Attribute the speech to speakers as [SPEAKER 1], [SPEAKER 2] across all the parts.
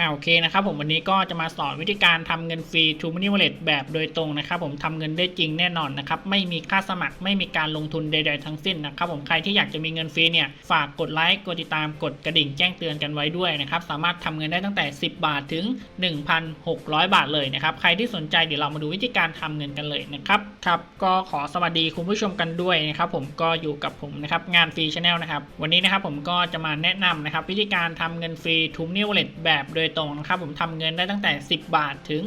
[SPEAKER 1] อ่าโอเคนะครับผมวันนี้ก็จะมาสอนวิธีการทำเงินฟรี t ู Money Wallet แบบโดยตรงนะครับผมทำเงินได้จริงแน่นอนนะครับไม่มีค่าสมัครไม่มีการลงทุนใด ๆ ทั้งสิ้นนะครับผมใครที่อยากจะมีเงินฟรีเนี่ยฝากกดไลค์กดติดตามกดกระดิ่งแจ้งเตือนกันไว้ด้วยนะครับสามารถทำเงินได้ตั้งแต่ 10 บาทถึง 1,600 บาทเลยนะครับใครที่สนใจเดี๋ยวเรามาดูวิธีการทำเงินกันเลยนะครับครับก็ขอสวัสดีคุณผู้ชมกันด้วยนะครับผมก็อยู่กับผมนะครับงานฟรีชาแนลนะครับวันนี้นะครับผมก็จะมาแนะนำนะครับวิธีการทำเงินฟรี t ู Money Wallet แบบโดยตรงนะครับผมทำเงินได้ตั้งแต่ 10 บาทถึง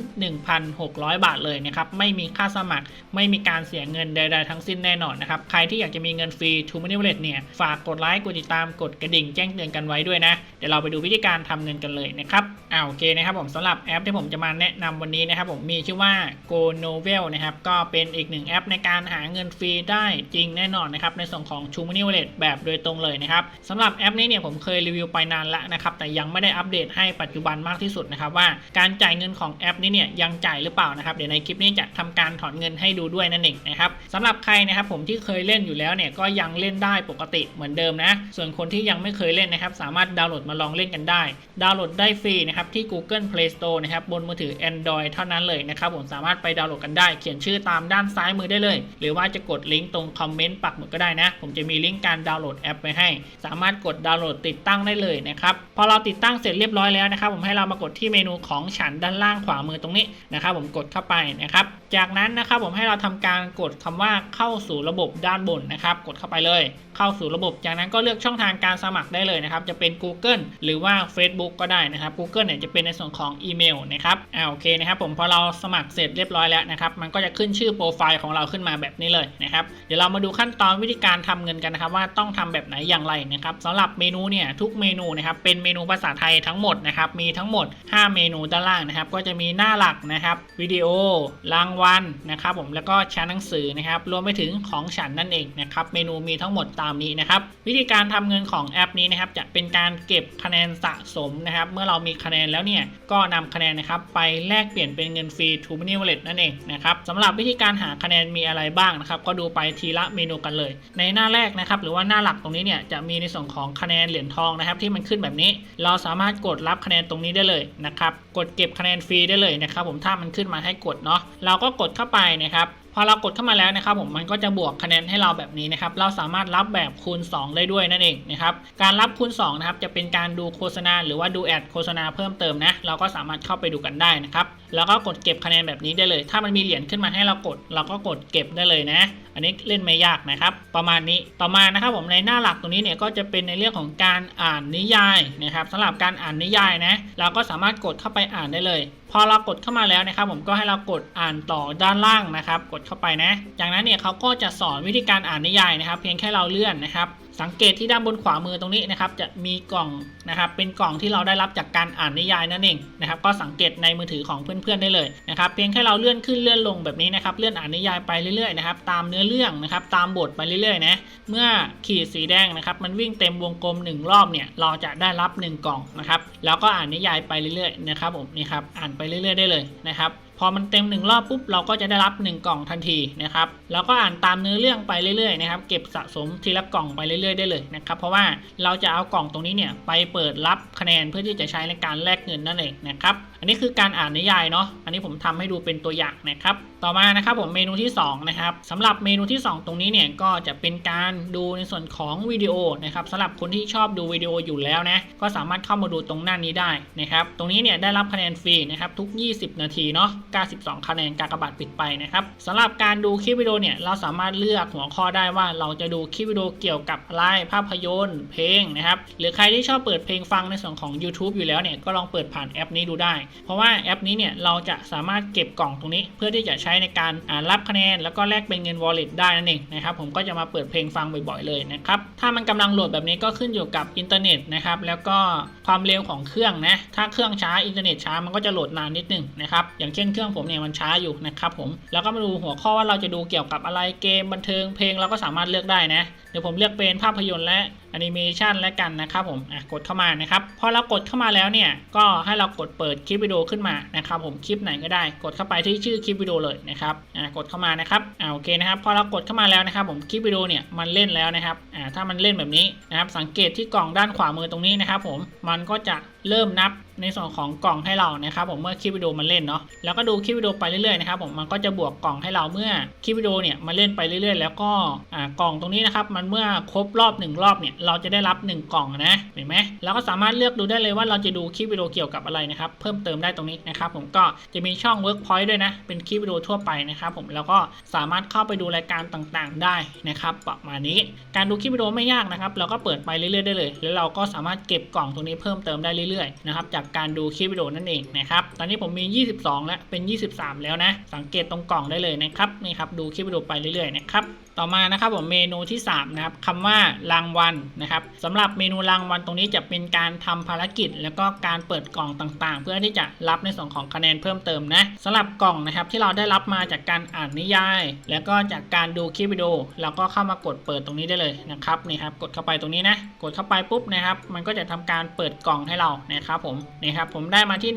[SPEAKER 1] 1,600 บาทเลยนะครับไม่มีค่าสมัคร ไม่มีการเสียเงินใดๆทั้งสิ้นแน่นอนนะครับใครที่อยากจะมีเงินฟรี t ู Money Wallet เนี่ยฝากกดไลค์กดติดตามกดกระดิ่งแจ้งเตือนกันไว้ด้วยนะเดี๋ยวเราไปดูวิธีการทำเงินกันเลยนะครับอ่าโอเคนะครับผมสำหรับแอปที่ผมจะมาแนะนำวันนี้นะครับผมมีชื่อว่า Go Novel นะครับก็เป็นอีกหนึ่งแอปในการหาเงินฟรีได้จริงแน่นอนนะครับในส่วนของ t ู Money Wallet แบบโดยตรงเลยนะครับสำหรับแอปนี้เนี่ยผมเคยรีวิวไปนานแล้วนะครับแต่ยังไม่ได้อัปเดตให้ปัจจุบันมากที่สุดนะครับว่าการจ่ายเงินของแอปนี้เนี่ยยังจ่ายหรือเปล่านะครับเดี๋ยวในคลิปนี้จะทำการถอนเงินให้ดูด้วยนั่นเองนะครับสำหรับใครนะครับผมที่เคยเล่นอยู่แล้วเนี่ยก็ยังเล่นได้ปกติเหมือนเดิมนะส่วนคนที่ยังไม่เคยเล่นนะครับ สามารถดาวน์โหลดมาลองเล่นกันได้ ดาวน์โหลดได้ฟรีนะครับที่ Google Play Store นะครับบนมือถือ Android เท่านั้นเลยนะครับผมสามารถไปดาวน์โหลดกันได้ เขียนชื่อตามด้านซ้ายมือได้เลย หรือว่าจะกดลิงก์ตรงคอมเมนต์ปักหมุดก็ได้นะ ผมจะมีลิงก์การดาวน์โหลดแอปไว้ให้ สามารถกดดาวน์โหลดติดตั้งได้เลยนะครับพอเราติดตั้งเสร็จเรียบร้อยแล้วนะครับผมให้เรามากดที่เมนูของฉันด้านล่างขวามือตรงนี้นะครับผมกดเข้าไปนะครับจากนั้นนะครับผมให้เราทำการกดคำว่าเข้าสู่ระบบด้านบนนะครับกดเข้าไปเลย เข้าสู่ระบบ จากนั้นก็เลือกช่องทางการสมัครได้เลยนะครับจะเป็น Google หรือว่า Facebook ก็ได้นะครับ Google เนี่ยจะเป็นในส่วนของอีเมลนะครับอ่าโอเคนะครับผมพอเราสมัครเสร็จเรียบร้อยแล้วนะครับมันก็จะขึ้นชื่อโปรไฟล์ของเราขึ้นมาแบบนี้เลยนะครับเดี๋ยวเรามาดูขั้นตอนวิธีการทำเงินกันนะครับ ว่าต้องทำแบบไหนอย่างไรนะครับสำหรับเมนูเนี่ยทุกเมนูนะครับเป็นเมนูภาษาไทยทั้งหมดนะครับมีีทั้งหมด 5 เมนูด้านล่างนะครับ ก็จะมีหน้าหลักนะครับวิดีโอรางวัลนะครับผมแล้วก็ชั้นหนังสือนะครับ รวมไปถึงของฉันนั่นเองนะครับเมนูมีทั้งหมดตามนี้นะครับ วิธีการทำเงินของแอปนี้นะครับจะเป็นการเก็บคะแนนสะสมนะครับ เมื่อเรามีคะแนนแล้วเนี่ยก็นำคะแนนนะครับไปแลกเปลี่ยนเป็นเงินฟรี t ู Money Wallet นั่นเองนะครับสำหรับวิธีการหาคะแนนมีอะไรบ้างนะครับ ก็ดูไปทีละเมนูกันเลย ในหน้าแรกนะครับ หรือว่าหน้าหลักตรงนี้เนี่ยจะมีในส่วนของคะแนนเหรียญทองนะครับ ที่มันขึ้นแบบนี้ เราสามารถกดรับคะแนนตรงนี้ได้เลยนะครับ กดเก็บคะแนนฟรีได้เลยนะครับผมถ้ามันขึ้นมาให้กดเนาะเราก็กดเข้าไปนะครับ พอเรากดเข้ามาแล้วนะครับผมมันก็จะบวกคะแนนให้เราแบบนี้นะครับเราสามารถรับแบบคูณ 2 ได้ด้วยนั่นเองนะครับการรับคูณ2นะครับจะเป็นการดูโฆษณาหรือว่าดูแอดโฆษณาเพิ่มเติมนะเราก็สามารถเข้าไปดูกันได้นะครับแล้วก็กดเก็บคะแนนแบบนี้ได้เลย ถ้ามันมีเหรียญขึ้นมาให้เรากด เราก็กดเก็บได้เลยนะ อันนี้เล่นไม่ยากนะครับประมาณนี้ต่อมานะครับผมในหน้าหลักตรงนี้เนี่ยก็จะเป็นในเรื่องของการอ่านนิยายนะครับสำหรับการอ่านนิยายนะเราก็สามารถกดเข้าไปอ่านได้เลย พอเรากดเข้ามาแล้วนะครับ ผมก็ให้เรากดอ่านต่อด้านล่างนะครับ กดเข้าไปนะ จากนั้นเนี่ยเขาก็จะสอนวิธีการอ่านนิยายนะครับ เพียงแค่เราเลื่อนนะครับ สังเกตที่ด้านบนขวามือตรงนี้นะครับ จะมีกล่องนะครับ เป็นกล่องที่เราได้รับจากการอ่านนิยายนั่นเองนะครับ ก็สังเกตในมือถือของเพื่อนๆได้เลยนะครับ เพียงแค่เราเลื่อนขึ้นเลื่อนลงแบบนี้นะครับ เลื่อนอ่านนิยายไปเรื่อยๆนะครับ ตามเนื้อเรื่องนะครับ ตามบทไปเรื่อยๆนะ เมื่อขีดสีแดงนะครับ มันวิ่งเต็มวงกลม 1 รอบเนี่ย เราจะได้รับ 1 กล่องนะครับ แล้วก็อ่านนิยายไปเรื่อยๆนะครับผมนี่ครับ อ่านไปเรื่อยๆได้เลยนะครับพอมันเต็มหนึ่งรอบปุ๊บเราก็จะได้รับ 1 กล่องทันทีนะครับแล้วก็อ่านตามเนื้อเรื่องไปเรื่อยๆนะครับเก็บสะสมทีละกล่องไปเรื่อยๆได้เลยนะครับเพราะว่าเราจะเอากล่องตรงนี้เนี่ยไปเปิดรับคะแนนเพื่อที่จะใช้ในการแลกเงินนั่นเองนะครับอันนี้คือการอ่านนิยายเนาะอันนี้ผมทำให้ดูเป็นตัวอย่างนะครับ ต่อมานะครับผมเมนูที่2นะครับสำหรับเมนูที่ 2 ตรงนี้เนี่ยก็จะเป็นการดูในส่วนของวิดีโอนะครับสำหรับคนที่ชอบดูวิดีโออยู่แล้วนะก็สามารถเข้ามาดูตรงหน้านี้ได้นะครับตรงนี้เนี่ยได้รับคะแนนฟรีนะครับทุก 20 นาทีเนาะ92 คะแนนกากบาทปิดไปนะครับสำหรับการดูคลิปวิดีโอเนี่ยเราสามารถเลือกหัวข้อได้ว่าเราจะดูคลิปวิดีโอเกี่ยวกับอะไรภาพยนตร์ เพลงนะครับหรือใครที่ชอบเปิดเพลงฟังในส่วนของ YouTube อยู่แล้วเนี่ยก็ลองเปิดผ่านแอปนี้ดูได้ เพราะว่าแอปนี้เนี่ยเราจะสามารถเก็บกล่องตรงนี้เพื่อที่จะใช้ในการรับคะแนน แล้วก็แลกเป็นเงิน wallet ได้นั่นเองนะครับผมก็จะมาเปิดเพลงฟังบ่อยๆเลยนะครับถ้ามันกำลังโหลดแบบนี้ก็ขึ้นอยู่กับอินเทอร์เน็ตนะครับแล้วก็ความเร็วของเครื่องนะ ถ้าเครื่องช้าอินเทอร์เน็ตช้ามันก็จะโหลดนานนิดนึงนะครับ อย่างเช่นเครื่องผมเนี่ยมันช้าอยู่นะครับผม แล้วก็มาดูหัวข้อว่าเราจะดูเกี่ยวกับอะไร เกมบันเทิงเพลงเราก็สามารถเลือกได้นะ เดี๋ยวผมเลือกเป็นภาพยนตร์และแอนิเมชันและกันนะครับผมอะกดเข้ามานะครับ พอเรากดเข้ามาแล้วเนี่ย ก็ให้เรากดเปิดคลิปวิดีโอขึ้นมานะครับผม คลิปไหนก็ได้ กดเข้าไปที่ชื่อคลิปวิดีโอเลยนะครับอะกดเข้ามานะครับอ่าโอเคนะครับ พอเรากดเข้ามาแล้วนะครับผม คลิปวิดีโอเนี่ยมันเล่นแล้วนะครับอ่าถ้ามันเล่นแบบนี้นะครับ สังเกตที่กล่องด้านขวามือตรงนี้นะครับผมมัันก็จะ เริ่มนับในส่วนของกล่องให้เรานะครับผมเมื่อคลิปวิดีโอมันเล่นเนาะแล้วก็ดูคลิปวิดีโอไปเรื่อยๆนะครับผมมันก็จะบวกกล่องให้เราเมื่อคลิปวิดีโอเนี่ยมาเล่นไปเรื่อยๆ แล้วก็กล่องตรงนี้นะครับมันเมื่อครบรอบหนึ่งรอบเนี่ยเราจะได้รับหนึ่งกล่องนะเห็นไหมแล้วก็สามารถเลือกดูได้เลยว่าเราจะดูคลิปวิดีโอเกี่ยวกับอะไรนะครับเพิ่มเติมได้ตรงนี้นะครับผมก็จะมีช่อง Workpoint ด้วยนะเป็นคลิปวิดีโอทั่วไปนะครับผมแล้วก็สามารถเข้าไปดูรายการต่างๆได้นะครับประมาณนี้การดูคลิปวิดีโอไม่ยากนะครับเราก็เปิดไปเรื่อยๆได้เลย แล้วเราก็สามารถเก็บกล่องตรงนี้เพิ่มเติมได้เรื่อยๆนะครับจากการดูคลิปวิดีโอนั่นเองนะครับตอนนี้ผมมี 22 แล้วเป็น 23 แล้วนะสังเกตตรงกล่องได้เลยนะครับนี่ครับดูคลิปวิดีโอไปเรื่อยๆนะครับต่อมานะครับผมเมนูที่3นะครับคำว่ารางวัลนะครับสำหรับเมนูรางวัลตรงนี้จะเป็นการทำภารกิจ แล้วก็การเปิดกล่องต่างๆ เพื่อที่จะรับในส่วนของคะแนนเพิ่มเติมนะสำหรับกล่องนะครับที่เราได้รับมาจากการอ่านนิยาย แล้วก็จากการดูคลิปวิดีโอเราก็เข้ามากดเปิดตรงนี้ได้เลยนะครับนี่ครับกดเข้าไปตรงนี้นะกดเข้าไปปุ๊บนะครับ มันก็จะทำการเปิดกล่องให้เรานะครับผมนี่ครับผมได้มาที่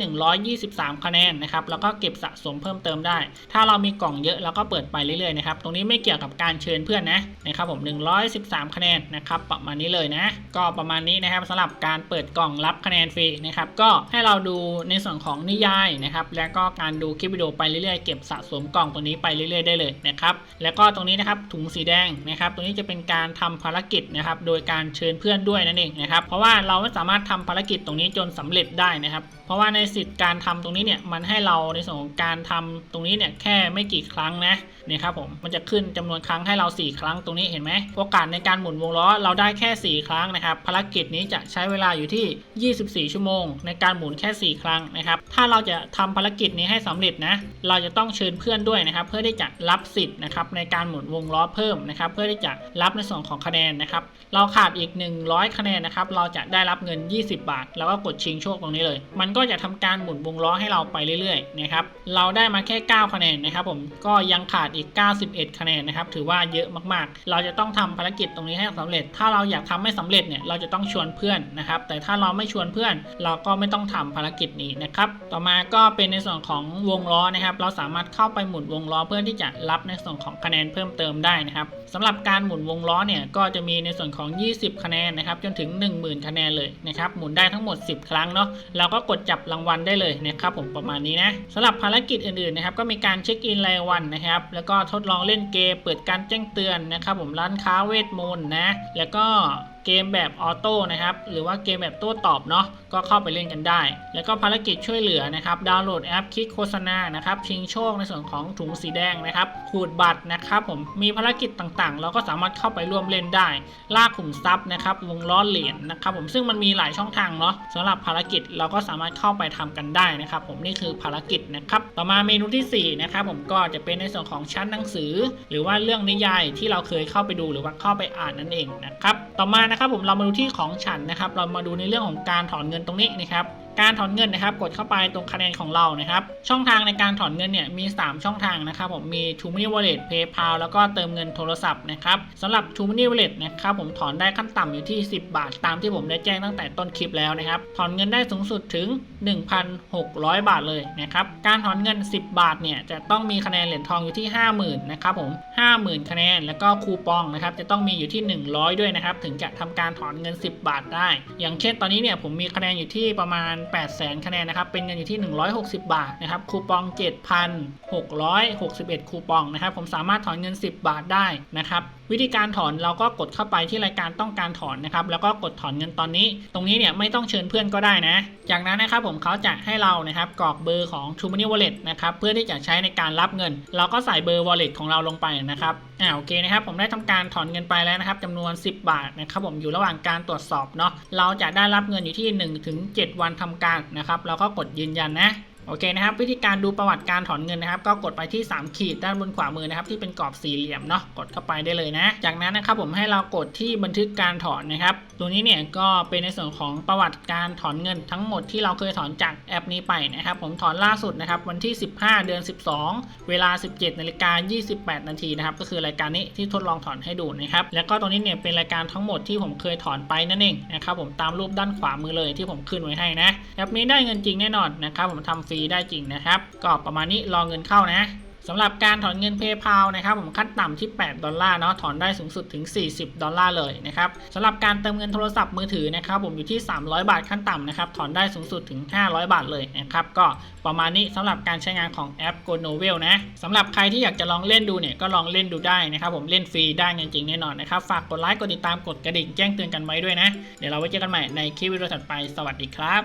[SPEAKER 1] 123 คะแนนนะครับแล้วก็เก็บสะสมเพิ่มเติมได้ ถ้าเรามีกล่องเยอะเราก็เปิดไปเรื่อยๆนะครับตรงนี้ไม่เกี่ยวกับการชิญเพื่อนนะนะครับผม113 คะแนนนะครับประมาณนี้เลยนะ ก็ประมาณนี้นะครับสำหรับการเปิดกล่องรับคะแนนฟรีนะครับก็ให้เราดูในส่วนของนิยายนะครับแล้วก็การดูคลิปวิดีโอไปเรื่อยๆเก็บสะสมกล่องตรงนี้ไปเรื่อยๆได้เลยนะครับแล้วก็ตรงนี้นะครับถุงสีแดงนะครับตรงนี้จะเป็นการทำภารกิจนะครับโดยการเชิญเพื่อนด้วยนั่นเองนะครับเพราะว่าเราไม่สามารถทำภารกิจตรงนี้จนสำเร็จได้นะครับเพราะว่าในสิทธิ์การทำตรงนี้เนี่ยมันให้เราในส่วนของการทำตรงนี้เนี่ยแค่ไม่กี่ครั้งนะนี่ครับผมมันจะขึ้นจำนวนครั้งให้เรา 4 ครั้งตรงนี้เห็นไหมโอกาสในการหมุนวงล้อเราได้แค่ 4 ครั้งนะครับภารกิจนี้จะใช้เวลาอยู่ที่ 24 ชั่วโมง ในการหมุนแค่ 4 ครั้งนะครับถ้าเราจะทำภารกิจนี้ให้สำเร็จนะเราจะต้องเชิญเพื่อนด้วยนะครับเพื่อที่จะรับสิทธิ์นะครับในการหมุนวงล้อเพิ่มนะครับเพื่อที่จะรับในส่วนของคะแนนนะครับเราขาดอีก 100 คะแนนนะครับเราจะได้รับเงิน 20 บาท แล้วก็กดชิงโชคตรงนี้เลย มันก็จะทำการหมุนวงล้อให้เราไปเรื่อยๆนะครับเราได้มาแค่ 9 คะแนนนะครับผมก็ยังขาดอีก 91 คะแนนนะครับถือว่าเยอะมากๆ เราจะต้องทำภารกิจตรงนี้ให้สำเร็จ ถ้าเราอยากทำไม่สำเร็จเนี่ยเราจะต้องชวนเพื่อนนะครับ แต่ถ้าเราไม่ชวนเพื่อน เราก็ไม่ต้องทำภารกิจนี้นะครับ ต่อมาก็เป็นในส่วนของวงล้อนะครับ เราสามารถเข้าไปหมุนวงล้อเพื่อที่จะรับในส่วนของคะแนนเพิ่มเติมได้นะครับสำหรับการหมุนวงล้อเนี่ยก็จะมีในส่วนของ 20 คะแนนนะครับจนถึง 10,000 คะแนนเลยนะครับหมุนได้ทั้งหมด 10 ครั้งเนาะเราก็กดจับรางวัลได้เลยนะครับผมประมาณนี้นะสำหรับภารกิจอื่นๆนะครับก็มีการเช็คอินรายวันนะครับแล้วก็ทดลองเล่นเกมเปิดการแจ้งจ้งเตือนนะครับผมร้านค้าเวทมนต์นะ แล้วก็ เกมแบบออโต้นะครับ หรือว่าเกมแบบโต้ตอบเนาะก็เข้าไปเล่นกันได้ แล้วก็ภารกิจช่วยเหลือนะครับ ดาวน์โหลดแอปคลิกโฆษณานะครับชิงโชคในส่วนของถุงสีแดงนะครับขูดบัตรนะครับผมมีภารกิจต่างๆ เราก็สามารถเข้าไปร่วมเล่นได้ล่าขุมทรัพย์นะครับวงล้อเหรียญนะครับผมซึ่งมันมีหลายช่องทางเนาะสำหรับภารกิจเราก็สามารถเข้าไปทำกันได้นะครับ ผมนี่คือภารกิจนะครับต่อมาเมนูที่สี่นะครับผมก็จะเป็นในส่วนของชั้นหนังสือ หรือว่าเรื่องนิยายที่เราเคยเข้าไปดูหรือว่าเข้าไปอ่านนั่นเองนะครับต่อมานะครับผมเรามาดูที่ของฉันนะครับ เรามาดูในเรื่องของการถอนเงินตรงนี้นะครับ การถอนเงินนะครับ กดเข้าไปตรงคะแนนของเรานะครับ ช่องทางในการถอนเงินเนี่ยมี 3 ช่องทางนะครับผมมี t o m o n e y Wallet PayPal แล้วก็เติมเงินโทรศัพท์นะครับสำหรับ t o m o n e y Wallet นะครับผมถอนได้ขั้นต่ำอยู่ที่ 10 บาท ตามที่ผมได้แจ้งตั้งแต่ต้นคลิปแล้วนะครับถอนเงินได้สูงสุดถึง 1,600 บาทเลยนะครับการถอนเงิน 10 บาทเนี่ยจะต้องมีคะแนนเหรียญทองอยู่ที่ 50,000นะครับผม50,000 คะแนนแล้วก็คูปองนะครับจะต้องมีอยู่ที่ 100 ด้วยนะครับถึงจะทำการถอนเงิน 10 บาทได้ อย่างเช่นตอนนี้เนี่ยผมมีคะแนนอยู่ที่ประมาณ800,000คะแนนนะครับ เป็นเงินอยู่ที่ 160 บาทนะครับ คูปอง 7,661 คูปองนะครับ ผมสามารถถอนเงิน 10 บาทได้นะครับวิธีการถอนเราก็กดเข้าไปที่รายการต้องการถอนนะครับ แล้วก็กดถอนเงินตอนนี้ ตรงนี้เนี่ยไม่ต้องเชิญเพื่อนก็ได้นะ จากนั้นนะครับผมเขาจะให้เรานะครับกรอกเบอร์ของ t r u e Money Wallet นะครับเพื่อที่จะใช้ในการรับเงิน เราก็ใส่เบอร์ wallet ของเราลงไปนะครับอ่าโอเคนะครับผมได้ทำการถอนเงินไปแล้วนะครับจำนวน 10 บาทนะครับผมอยู่ระหว่างการตรวจสอบเนาะเราจะได้รับเงินอยู่ที่1ถึง7วันทำการนะครับเราก็กดยืนยันนะ โอเคนะครับ วิธีการดูประวัติการถอนเงินนะครับ ก็กดไปที่ 3 ขีดด้านบนขวามือนะครับที่เป็นกรอบสี่เหลี่ยมเนาะกดเข้าไปได้เลยนะ จากนั้นนะครับผมให้เรากดที่บันทึกการถอนนะครับตรงนี้เนี่ยก็เป็นในส่วนของประวัติการถอนเงินทั้งหมดที่เราเคยถอนจากแอปนี้ไปนะครับผมถอนล่าสุดนะครับวันที่ 15 เดือน 12 เวลา 17นาฬิกา28 นาทีนะครับก็คือรายการนี้ที่ทดลองถอนให้ดูนะครับแล้วก็ตรงนี้เนี่ยเป็นรายการทั้งหมดที่ผมเคยถอนไปนั่นเองนะครับผมตามรูปด้านขวามือเลยที่ผมขึ้นไว้ให้นะแอปนี้ได้เงินจริงแน่นอนนะครับผมทำฟรีได้จริงนะครับ ก็ประมาณนี้รอเงินเข้านะสำหรับการถอนเงิน PayPal นะครับผมขั้นต่ำที่ 8 ดอลลาร์เนาะถอนได้สูงสุดถึง 40 ดอลลาร์เลยนะครับสำหรับการเติมเงินโทรศัพท์มือถือนะครับผมอยู่ที่ 300 บาทขั้นต่ำนะครับถอนได้สูงสุดถึง 500 บาทเลยนะครับก็ประมาณนี้สำหรับการใช้งานของแอป Go Novel นะสำหรับใครที่อยากจะลองเล่นดูเนี่ยก็ลองเล่นดูได้นะครับผมเล่นฟรีได้เงินจริงแน่นอนนะครับฝากกดไลค์กดติดตามกดกระดิ่งแจ้งเตือนกันไว้ด้วยนะเดี๋ยวเราไว้เจอกันใหม่ในคลิปวิดีโอถัดไปสวัสดีครับ